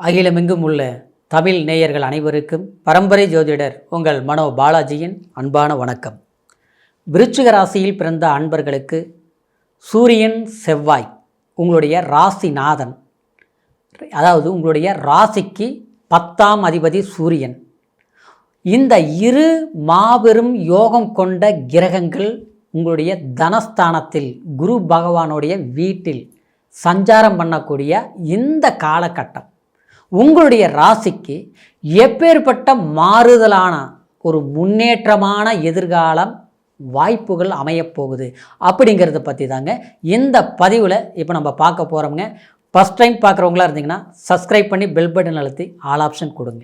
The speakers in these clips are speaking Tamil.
அகிலமெங்கும் உள்ள தமிழ் நேயர்கள் அனைவருக்கும் பரம்பரை ஜோதிடர் உங்கள் மனோ பாலாஜியின் அன்பான வணக்கம். விருச்சிக ராசியில் பிறந்த அன்பர்களுக்கு சூரியன் செவ்வாய் உங்களுடைய ராசிநாதன் அதாவது உங்களுடைய ராசிக்கு பத்தாம் அதிபதி சூரியன். இந்த இரு மாபெரும் யோகம் கொண்ட கிரகங்கள் உங்களுடைய தனஸ்தானத்தில் குரு பகவானுடைய வீட்டில் சஞ்சாரம் பண்ணக்கூடிய இந்த காலகட்டம். உங்களுடைய ராசிக்கு எப்பேற்பட்ட மாறுதலான ஒரு முன்னேற்றமான எதிர்காலம் வாய்ப்புகள் அமையப்போகுது அப்படிங்கிறத பற்றி தாங்க இந்த பதிவில் இப்போ நம்ம பார்க்க போகிறோம்ங்க ஃபஸ்ட் டைம் பார்க்குறவங்களா இருந்தீங்கன்னா சப்ஸ்கிரைப் பண்ணி பெல் பட்டன் அழுத்தி ஆல் ஆப்ஷன் கொடுங்க.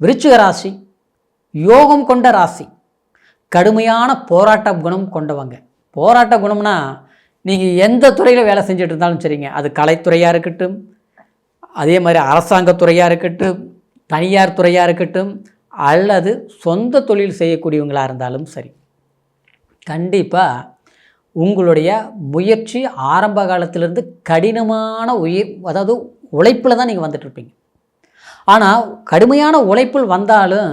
விருச்சிக ராசி யோகம் கொண்ட ராசி கடுமையான போராட்ட குணம் கொண்டவங்க. போராட்ட குணம்னா நீங்கள் எந்த துறையில் வேலை செஞ்சுட்டு இருந்தாலும் சரிங்க. அது கலைத்துறையாக இருக்கட்டும் அதே மாதிரி அரசாங்கத்துறையாக இருக்கட்டும் தனியார் துறையாக இருக்கட்டும் அல்லது சொந்த தொழில் செய்யக்கூடியவங்களாக இருந்தாலும் சரி கண்டிப்பாக உங்களுடைய முயற்சி ஆரம்ப காலத்திலேருந்து கடினமான உயிர் அதாவது உழைப்பில் தான் நீங்கள் வந்துட்டுருப்பீங்க ஆனால் கடுமையான உழைப்பில் வந்தாலும்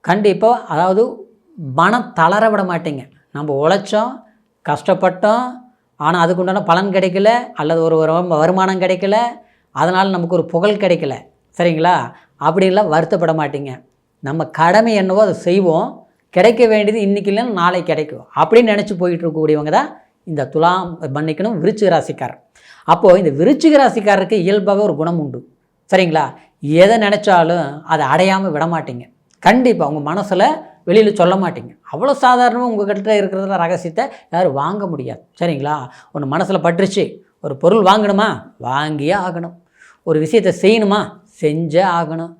கண்டிப்பாக அதாவது மனம் தளர விட மாட்டீங்க. நம்ம உழைச்சோம் கஷ்டப்பட்டோம் ஆனால் அதுக்கு உண்டான பலன் கிடைக்கல அல்லது ஒரு வருமானம் கிடைக்கல அதனால் நமக்கு ஒரு புகழ் கிடைக்கல. சரிங்களா? அப்படின்லாம் வருத்தப்பட மாட்டீங்க. நம்ம கடமை என்னவோ அதை செய்வோம். கிடைக்க வேண்டியது இன்றைக்கி இல்லைன்னா நாளை கிடைக்கும். அப்படின்னு நினச்சி போயிட்டு இருக்கக்கூடியவங்க தான் இந்த துலாம் மன்னிக்கணும் விருச்சிக ராசிக்காரர். அப்போது இந்த விருச்சிக ராசிக்காரருக்கு இயல்பாகவே ஒரு குணம் உண்டு. சரிங்களா? எதை நினச்சாலும் அதை அடையாமல் விடமாட்டீங்க கண்டிப்பாக உங்கள் மனசில் வெளியில் சொல்ல மாட்டீங்க. அவ்வளோ சாதாரணமாக உங்கள் கிட்ட இருக்கிறதுல ரகசியத்தை யாரும் வாங்க முடியாது. சரிங்களா? ஒன்று மனசில் பட்டுருச்சு. ஒரு பொருள் வாங்கணுமா? வாங்கியே ஆகணும். ஒரு விஷயத்தை செய்யணுமா? செஞ்சே ஆகணும்.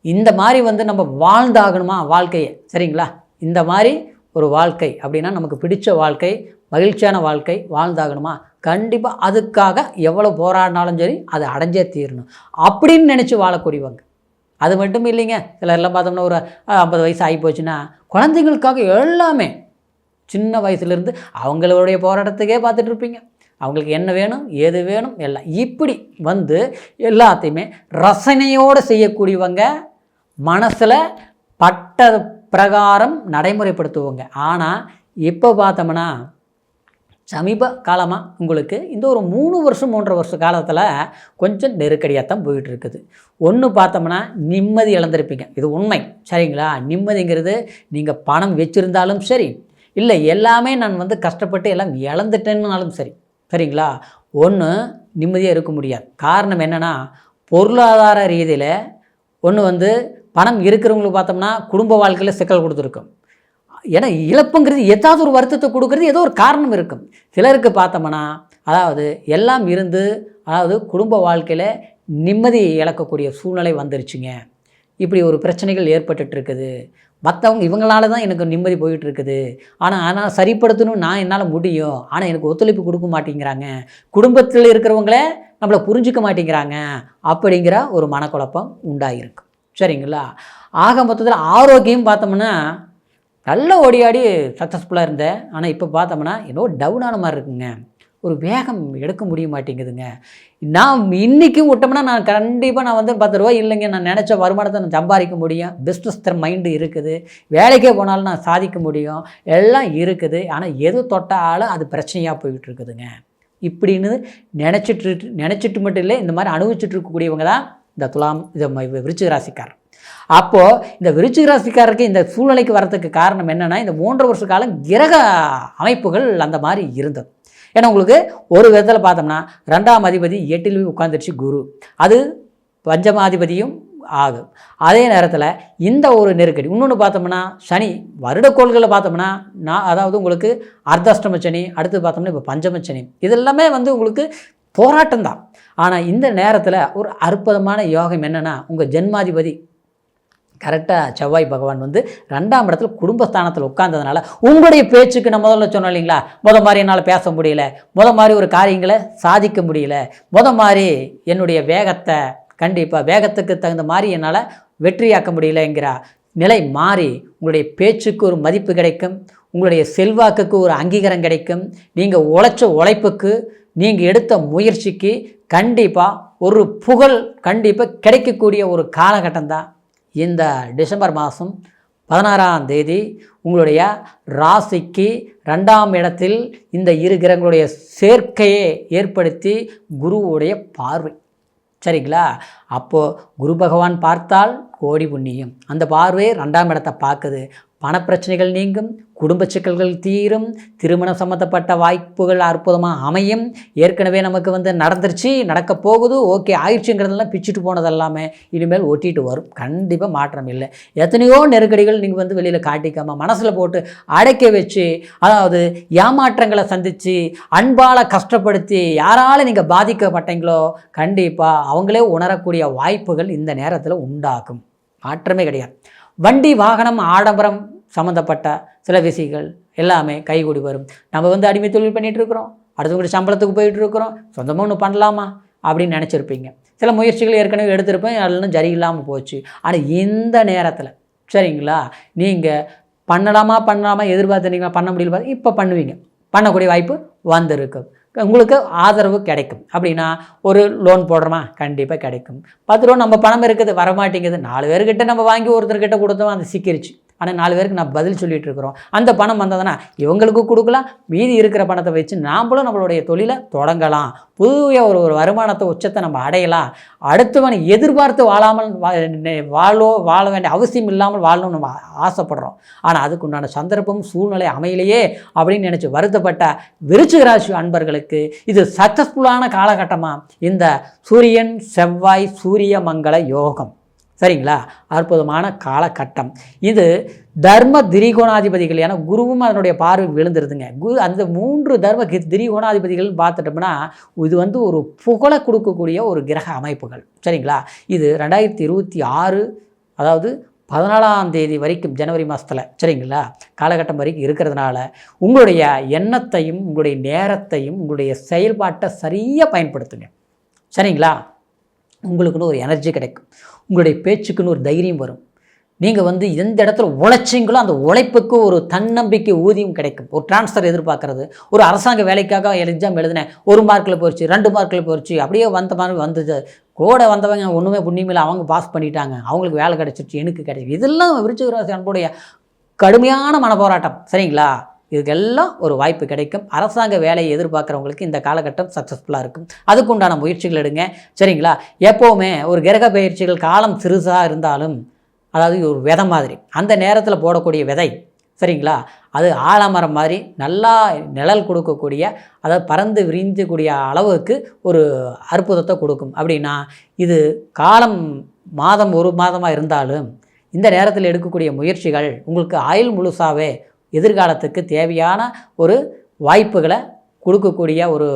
இந்த மாதிரி வந்து நம்ம வாழ்ந்தாகணுமா? வாழ்க்கையை. சரிங்களா? இந்த மாதிரி ஒரு வாழ்க்கை அப்படின்னா நமக்கு பிடிச்ச வாழ்க்கை மகிழ்ச்சியான வாழ்க்கை வாழ்ந்தாகணுமா? கண்டிப்பாக அதுக்காக எவ்வளோ போராடினாலும் சரி அதை அடைஞ்சே தீரணும். அப்படின்னு நினச்சி வாழக்கூடியவங்க. அது மட்டும் இல்லைங்க. சிலர்லாம் பார்த்தோம்னா ஒரு ஐம்பது வயசு ஆகி போச்சுன்னா குழந்தைங்களுக்காக எல்லாமே சின்ன வயசுலேருந்து அவங்களுடைய போராட்டத்துக்கே பார்த்துட்ருப்பீங்க அவங்களுக்கு என்ன வேணும் எது வேணும் எல்லாம். இப்படி வந்து எல்லாத்தையுமே ரசனையோடு செய்யக்கூடியவங்க மனசில் பட்ட பிரகாரம் நடைமுறைப்படுத்துவோங்க. ஆனால் இப்போ பார்த்தோம்னா சமீப காலமாக உங்களுக்கு இந்த ஒரு மூணு வருஷம் மூன்றரை வருஷ காலத்தில் கொஞ்சம் நெருக்கடியாக தான் போயிட்டு இருக்குது ஒன்று பார்த்தோம்னா நிம்மதி இழந்திருப்பீங்க. இது உண்மை. சரிங்களா? நிம்மதிங்கிறது நீங்கள் பணம் வச்சுருந்தாலும் சரி இல்லை எல்லாமே நான் வந்து கஷ்டப்பட்டு எல்லாம் இழந்துட்டேன்னாலும் சரி சரிங்களா? ஒன்று நிம்மதியாக இருக்க முடியாது. காரணம் என்னென்னா பொருளாதார ரீதியில் ஒன்று வந்து பணம் இருக்கிறவங்களுக்கு பார்த்தோம்னா குடும்ப வாழ்க்கையில் சிக்கல் கொடுத்துருக்கும். ஏன்னா இழப்புங்கிறது ஏதாவது ஒரு வருத்தத்தை கொடுக்கறது ஏதோ ஒரு காரணம் இருக்கும். சிலருக்கு பார்த்தோம்னா அதாவது எல்லாம் இருந்து அதாவது குடும்ப வாழ்க்கையில் நிம்மதி இழக்கக்கூடிய சூழ்நிலை வந்துருச்சுங்க. இப்படி ஒரு பிரச்சனைகள் ஏற்பட்டுட்ருக்குது மற்றவங்க இவங்களால தான் எனக்கு நிம்மதி போயிட்டு இருக்குது ஆனால் ஆனால் சரிப்படுத்தணும் நான் என்னால் முடியும். ஆனால் எனக்கு ஒத்துழைப்பு கொடுக்க மாட்டேங்கிறாங்க. குடும்பத்தில் இருக்கிறவங்கள நம்மளை புரிஞ்சுக்க மாட்டேங்கிறாங்க. அப்படிங்கிற ஒரு மனக்குழப்பம் உண்டாகிருக்கு சரிங்களா? ஆக மொத்தத்தில் ஆரோக்கியம் பார்த்தோம்னா நல்ல ஓடியாடி சக்ஸஸ்ஃபுல்லாக இருந்தேன். ஆனால் இப்போ பார்த்தோம்னா ஏதோ டவுனான மாதிரி இருக்குங்க. ஒரு வேகம் எடுக்க முடிய மாட்டேங்குதுங்க நான் இன்றைக்கும் விட்டோம்னா நான் கண்டிப்பாக நான் வந்து பத்து ரூபா இல்லைங்க. நான் நினச்ச வருமானத்தை நான் சம்பாதிக்க முடியும். பிஸ்னஸ் திற மைண்டு இருக்குது. வேலைக்கே போனாலும் நான் சாதிக்க முடியும். எல்லாம் இருக்குது. ஆனால் எது தொட்டாலும் அது பிரச்சனையாக போய்கிட்டு இருக்குதுங்க இப்படின்னு நினச்சிட்டு நினச்சிட்டு மட்டும் இல்லை இந்த மாதிரி அனுபவிச்சுட்டு இருக்கக்கூடியவங்க தான் இந்த துலாம் இந்த விருச்சிக ராசிக்காரர். அப்போது இந்த விருச்சிக ராசிக்காரருக்கு இந்த சூழ்நிலைக்கு வரத்துக்கு காரணம் என்னென்னா இந்த மூன்று வருஷ காலம் கிரக அமைப்புகள் அந்த மாதிரி இருந்தது. ஏன்னா உங்களுக்கு ஒரு விதத்தில் பார்த்தோம்னா ரெண்டாம் அதிபதி எட்டில் போய் உட்காந்துருச்சு குரு. அது பஞ்சமாதிபதியும் ஆகும். அதே நேரத்தில் இந்த ஒரு நெருக்கடி இன்னொன்று பார்த்தோம்னா சனி வருடக்கோள்களை பார்த்தோம்னா நான் அதாவது உங்களுக்கு அர்த்தாஷ்டம சனி அடுத்து பார்த்தோம்னா இப்போ பஞ்சம சனி. இதெல்லாமே வந்து உங்களுக்கு போராட்டம் தான் ஆனால் இந்த நேரத்தில் ஒரு அற்புதமான யோகம் என்னென்னா உங்கள் ஜென்மாதிபதி கரெக்டாக செவ்வாய் பகவான் வந்து ரெண்டாம் இடத்துல குடும்பஸ்தானத்தில் உட்கார்ந்ததுனால உங்களுடைய பேச்சுக்கு நான் முதல்ல சொன்னோம் இல்லைங்களா? முத மாதிரி என்னால் பேச முடியல. முத மாதிரி ஒரு காரியங்களை சாதிக்க முடியல. முத மாதிரி என்னுடைய வேகத்தை கண்டிப்பாக வேகத்துக்கு தகுந்த மாதிரி என்னால் வெற்றியாக்க முடியலங்கிற நிலை மாறி உங்களுடைய பேச்சுக்கு ஒரு மதிப்பு கிடைக்கும். உங்களுடைய செல்வாக்குக்கு ஒரு அங்கீகாரம் கிடைக்கும். நீங்கள் உழைச்ச உழைப்புக்கு நீங்கள் எடுத்த முயற்சிக்கு கண்டிப்பாக ஒரு புகழ் கண்டிப்பாக கிடைக்கக்கூடிய ஒரு காலகட்டம் தான் இந்த டிசம்பர் மாதம் பதினாறாம் தேதி உங்களுடைய ராசிக்கு ரெண்டாம் இடத்தில் இந்த இரு கிரகங்களுடைய சேர்க்கையை ஏற்படுத்தி குருவுடைய பார்வை. சரிங்களா? அப்போது குரு பகவான் பார்த்தால் கோடி புண்ணியம். அந்த பார்வை ரெண்டாம் இடத்தை பார்க்குது. பணப்பிரச்சனைகள் நீங்கும் குடும்ப சிக்கல்கள் தீரும் திருமணம் சம்மந்தப்பட்ட வாய்ப்புகள் அற்புதமாக அமையும். ஏற்கனவே நமக்கு வந்து நடந்துருச்சு நடக்க போகுது ஓகே ஆயிடுச்சுங்கிறதெல்லாம் பிச்சுட்டு போனது எல்லாமே இனிமேல் ஒட்டிட்டு வரும். கண்டிப்பாக மாற்றம் இல்லை. எத்தனையோ நெருக்கடிகள் நீங்கள் வந்து வெளியில் காட்டிக்காமல் மனசில் போட்டு அடைக்க வச்சு அதாவது ஏமாற்றங்களை சந்தித்து அன்பால் கஷ்டப்படுத்தி யாரால் நீங்கள் பாதிக்கப்பட்டீங்களோ கண்டிப்பாக அவங்களே உணரக்கூடிய வாய்ப்புகள் இந்த நேரத்தில் உண்டாகும். மாற்றமே கிடையாது. வண்டி வாகனம் ஆடம்பரம் சம்மந்தப்பட்ட சில விஷயங்கள் எல்லாமே கைகூடி வரும். நம்ம வந்து அடிமை தொழில் பண்ணிகிட்டு இருக்கிறோம் அடுத்தவங்க சம்பளத்துக்கு போயிட்டு இருக்கிறோம் சொந்தமாக ஒன்று பண்ணலாமா? அப்படின்னு நினச்சிருப்பீங்க. சில முயற்சிகள் ஏற்கனவே எடுத்திருப்பேன். அதெல்லாம் சரியில்லாமல் போச்சு. ஆனால் இந்த நேரத்தில் சரிங்களா? நீங்கள் பண்ணலாமா பண்ணலாமா எதிர்பார்த்துனீங்களா பண்ண முடியல இப்போ பண்ணுவீங்க. பண்ணக்கூடிய வாய்ப்பு வந்திருக்கு. உங்களுக்கு ஆதரவு கிடைக்கும். அப்படின்னா ஒரு லோன் போடுறோமா? கண்டிப்பாக கிடைக்கும். பத்து ரூபா நம்ம பணம் இருக்குது. வரமாட்டேங்குது. நாலு பேர்கிட்ட நம்ம வாங்கி ஒருத்தர்கிட்ட கொடுத்தோம். அது சிக்கிருச்சு. ஆனால் நாலு பேருக்கு நான் பதில் சொல்லிட்டு இருக்கிறோம். அந்த பணம் வந்ததுன்னா இவங்களுக்கு கொடுக்கலாம் மீதி இருக்கிற பணத்தை வச்சு நாம்ளும் நம்மளுடைய தொழிலை தொடங்கலாம். புதிய ஒரு ஒரு வருமானத்தை உச்சத்தை நம்ம அடையலாம். அடுத்தவனை எதிர்பார்த்து வாழாமல் வாழோ வாழ வேண்டிய அவசியம் இல்லாமல் வாழணும்னு நம்ம ஆசைப்படுறோம். ஆனால் அதுக்கு உண்டான சந்தர்ப்பம் சூழ்நிலை அமையிலையே அப்படின்னு நினச்சி வருத்தப்பட்ட விருச்சிக ராசி அன்பர்களுக்கு இது சக்ஸஸ்ஃபுல்லான காலகட்டமாக இந்த சூரியன் செவ்வாய் சூரிய மங்கள யோகம். சரிங்களா? அற்புதமான காலகட்டம். இது தர்ம திரிகோணாதிபதிகள் ஏன்னா குருவும் அதனுடைய பார்வை விழுந்துருதுங்க. குரு அந்த மூன்று தர்ம திரிகோணாதிபதிகள் பார்த்துட்டோம்னா இது வந்து ஒரு புகழை கொடுக்கக்கூடிய ஒரு கிரக அமைப்புகள். சரிங்களா? இது ரெண்டாயிரத்தி இருபத்தி ஆறு அதாவது பதினாலாம் தேதி வரைக்கும் ஜனவரி மாதத்தில் சரிங்களா? காலகட்டம் வரைக்கும் இருக்கிறதுனால உங்களுடைய எண்ணத்தையும் உங்களுடைய நேரத்தையும் உங்களுடைய செயல்பாட்டை சரியாக பயன்படுத்துங்க. சரிங்களா? உங்களுக்குன்னு ஒரு எனர்ஜி கிடைக்கும். உங்களுடைய பேச்சுக்குன்னு ஒரு தைரியம் வரும். நீங்கள் வந்து எந்த இடத்துல உழைச்சிங்களோ அந்த உழைப்புக்கு ஒரு தன்னம்பிக்கை ஊதியம் கிடைக்கும். ஒரு டிரான்ஸ்ஃபர் எதிர்பார்க்கறது. ஒரு அரசாங்க வேலைக்காக எக்ஸாம் எழுதினேன். ஒரு மார்க்கில் போயிடுச்சு ரெண்டு மார்க்கில் போயிடுச்சு அப்படியே வந்த மாதிரி வந்தது. கூட வந்தவங்க ஒன்றுமே புண்ணியமில்லை. அவங்க பாஸ் பண்ணிட்டாங்க. அவங்களுக்கு வேலை கிடைச்சிருச்சு. எனக்கு கிடைச்சி இதெல்லாம் விருச்சிகராசி அன்புடைய கடுமையான மன போராட்டம் சரிங்களா? இதுக்கெல்லாம் ஒரு வாய்ப்பு கிடைக்கும். அரசாங்க வேலையை எதிர்பார்க்குறவங்களுக்கு இந்த காலகட்டம் சக்ஸஸ்ஃபுல்லாக இருக்கும். அதுக்குண்டான முயற்சிகள் எடுங்க. சரிங்களா? எப்போவுமே ஒரு கிரக பயிற்சிகள் காலம் சிறுசாக இருந்தாலும் அதாவது ஒரு விதை மாதிரி அந்த நேரத்தில் போடக்கூடிய விதை சரிங்களா? அது ஆலமரம் மாதிரி நல்லா நிழல் கொடுக்கக்கூடிய அதாவது பறந்து விரிஞ்சக்கூடிய அளவுக்கு ஒரு அற்புதத்தை கொடுக்கும். அப்படின்னா இது காலம் மாதம் ஒரு மாதமாக இருந்தாலும் இந்த நேரத்தில் எடுக்கக்கூடிய முயற்சிகள் உங்களுக்கு ஆயுள் முழுசாகவே எதிர்காலத்துக்கு தேவையான ஒரு வாய்ப்புகளை கொடுக்கக்கூடிய ஒரு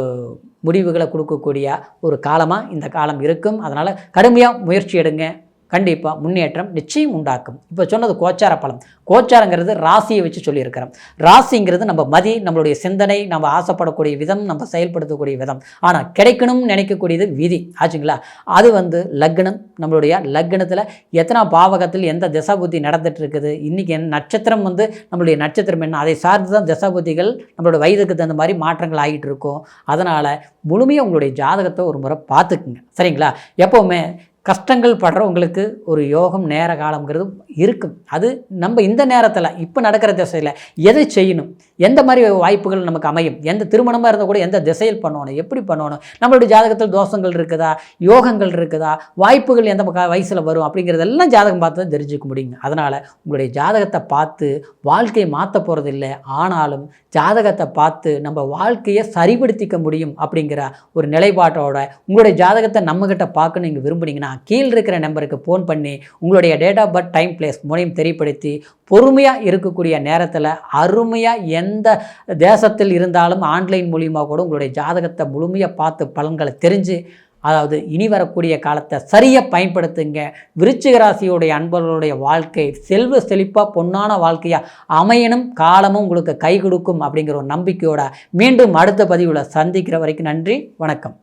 முடிவுகளை கொடுக்கக்கூடிய ஒரு காலமாக இந்த காலம் இருக்கும். அதனால் கடுமையாக முயற்சி எடுங்க. கண்டிப்பாக முன்னேற்றம் நிச்சயம் உண்டாக்கும். இப்போ சொன்னது கோச்சார பலம். கோச்சாரங்கிறது ராசியை வச்சு சொல்லியிருக்கிறோம். ராசிங்கிறது நம்ம மதி நம்மளுடைய சிந்தனை நம்ம ஆசைப்படக்கூடிய விதம் நம்ம செயல்படுத்தக்கூடிய விதம். ஆனால் கிடைக்கணும்னு நினைக்கக்கூடியது விதி. ஆச்சுங்களா? அது வந்து லக்னம். நம்மளுடைய லக்னத்தில் எத்தனை பாவகத்தில் எந்த திசாபுத்தி நடந்துட்டு இருக்குது இன்றைக்கி என்ன நட்சத்திரம் வந்து நம்மளுடைய நட்சத்திரம் என்ன? அதை சார்ந்து தான் திசாபுத்திகள் நம்மளோட வயதுக்கு தகுந்த மாதிரி மாற்றங்கள் ஆகிட்டு இருக்கும் அதனால் முழுமையாக உங்களுடைய ஜாதகத்தை ஒரு முறை பார்த்துக்குங்க. சரிங்களா? எப்போவுமே கஷ்டங்கள் படுறவங்களுக்கு ஒரு யோகம் நேர காலங்கிறது இருக்கும். அது நம்ம இந்த நேரத்தில் இப்போ நடக்கிற திசையில் எதை செய்யணும்? எந்த மாதிரி வாய்ப்புகள் நமக்கு அமையும்? எந்த திருமணமாக இருந்தால் கூட எந்த திசையில் பண்ணணும்? எப்படி பண்ணணும்? நம்மளுடைய ஜாதகத்தில் தோஷங்கள் இருக்குதா? யோகங்கள் இருக்குதா? வாய்ப்புகள் எந்த வயசில் வரும்? அப்படிங்கிறதெல்லாம் ஜாதகம் பார்த்து தான் தெரிஞ்சுக்க முடியுங்க. அதனால் உங்களுடைய ஜாதகத்தை பார்த்து வாழ்க்கையை மாற்ற போகிறது இல்லை ஆனாலும் ஜாதகத்தை பார்த்து நம்ம வாழ்க்கையை சரிபடுத்திக்க முடியும் அப்படிங்கிற ஒரு நிலைப்பாட்டோட உங்களுடைய ஜாதகத்தை நம்மக்கிட்ட பார்க்கணும் நீங்கள் விரும்புனீங்கன்னா கீழே இருக்கிற நம்பருக்கு ஃபோன் பண்ணி உங்களுடைய date of birth time place மூலியம் தெரியப்படுத்தி பொறுமையாக இருக்கக்கூடிய நேரத்தில் அருமையாக எந்த தேசத்தில் இருந்தாலும் ஆன்லைன் மூலியமாக கூட உங்களுடைய ஜாதகத்தை முழுமையாக பார்த்து பலன்களை தெரிஞ்சு அதாவது இனி வரக்கூடிய காலத்தை சரியாக பயன்படுத்துங்க. விருச்சிகராசியுடைய அன்பர்களுடைய வாழ்க்கை செல்வ செழிப்பாக பொன்னான வாழ்க்கையாக அமையணும். காலமும் உங்களுக்கு கை கொடுக்கும் அப்படிங்கிற ஒரு நம்பிக்கையோட மீண்டும் அடுத்த பதிவில் சந்திக்கிற வரைக்கும் நன்றி வணக்கம்.